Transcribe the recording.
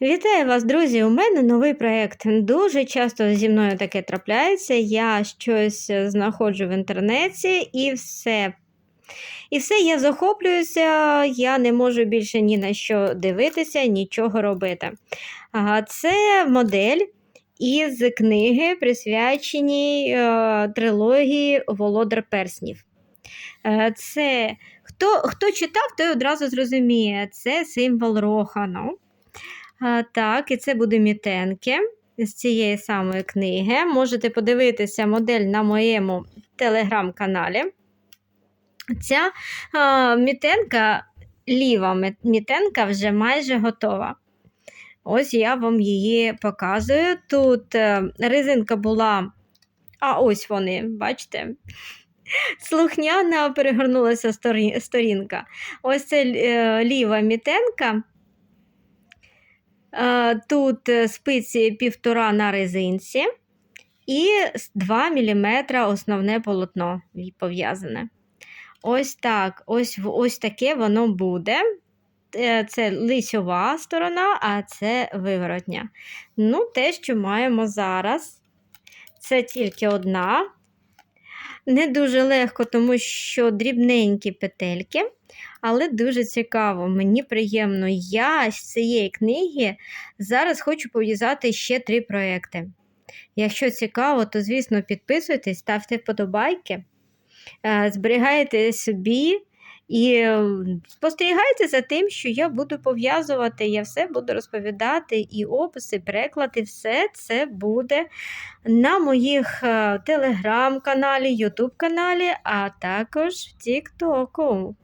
Вітаю вас, друзі! У мене новий проєкт. Дуже часто зі мною таке трапляється. Я щось знаходжу в інтернеті і все. І все, я захоплююся, я не можу більше ні на що дивитися, нічого робити. Ага, Це модель із книги, присвяченій е, трилогії Володар Перснів. Е, це хто, хто читав, той одразу зрозуміє, це символ Рохану. Так, і це буде мітенки з цієї самої книги. Можете подивитися модель на моєму телеграм-каналі. Ця а, мітенка, ліва мітенка вже майже готова. Ось я вам її показую. Тут е, резинка була, а ось вони, бачите? Слухняна перегорнулася сторінка. Ось це е, ліва мітенка. Е, Тут е, спиці півтора на резинці і 2 мм основне полотно пов'язане. Ось так, ось, ось таке воно буде. Е, Це лицьова сторона, а це виворотня. Ну, те, що маємо зараз, це тільки одна. Не дуже легко, тому що дрібненькі петельки, але дуже цікаво, мені приємно. Я з цієї книги зараз хочу пов'язати ще три проекти. Якщо цікаво, то, звісно, підписуйтесь, ставте вподобайки, е, зберігайте собі і спостерігайте за тим, що я буду пов'язувати, я все буду розповідати, і описи, переклади, все це буде на моїх е, телеграм-каналі, ютуб-каналі, а також в Тіктоку.